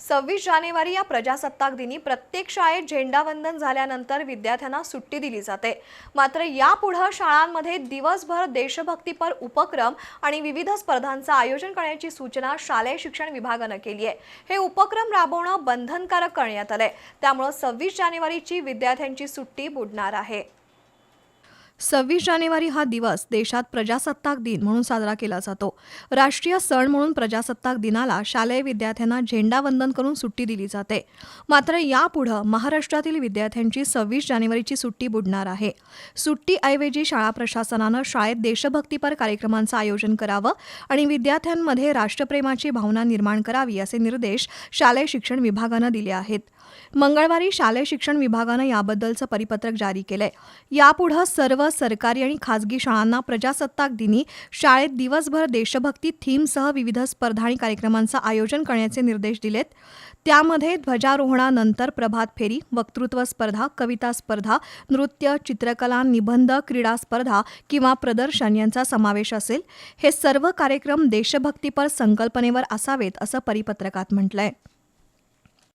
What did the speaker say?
सव्वीस जानेवारी या प्रजासत्ताक दिनी प्रत्येक शाळेत झेंडावंदन झाल्यानंतर विद्यार्थ्यांना सुट्टी दिली जाते. मात्र यापुढं शाळांमध्ये दिवसभर देशभक्तीपर उपक्रम आणि विविध स्पर्धांचं आयोजन करण्याची सूचना शालेय शिक्षण विभागानं केली आहे. हे उपक्रम राबवणं बंधनकारक करण्यात आलंय. त्यामुळं सव्वीस जानेवारीची विद्यार्थ्यांची सुट्टी बुडणार आहे. सव्वीस जानेवारी हा दिवस देशात प्रजासत्ताक दिन म्हणून साजरा केला जातो. राष्ट्रीय सण म्हणून प्रजासत्ताक दिनाला शालेय विद्यार्थ्यांना झेंडावंदन करून सुट्टी दिली जाते. मात्र यापुढं महाराष्ट्रातील विद्यार्थ्यांची सव्वीस जानेवारीची सुट्टी बुडणार आहे. सुट्टीऐवजी शाळा प्रशासनानं शाळेत देशभक्तीपर कार्यक्रमांचं आयोजन करावं आणि विद्यार्थ्यांमध्ये राष्ट्रप्रेमाची भावना निर्माण करावी असे निर्देश शालेय शिक्षण विभागानं दिले आहेत. मंगळवारी शालेय शिक्षण विभागानं याबद्दलचं परिपत्रक जारी केलंय. यापुढं सर्व सरकारी आणि खासगी शाळांना प्रजासत्ताक दिनी शाळेत दिवसभर देशभक्ती थीमसह विविध स्पर्धा आणि कार्यक्रमांचं आयोजन करण्याचे निर्देश दिलेत. त्यामध्ये ध्वजारोहणानंतर प्रभात फेरी वक्तृत्व स्पर्धा कविता स्पर्धा नृत्य चित्रकला निबंध क्रीडा स्पर्धा किंवा प्रदर्शन यांचा समावेश असेल. हे सर्व कार्यक्रम देशभक्तीपर संकल्पनेवर असावेत असं परिपत्रकात म्हटलंय.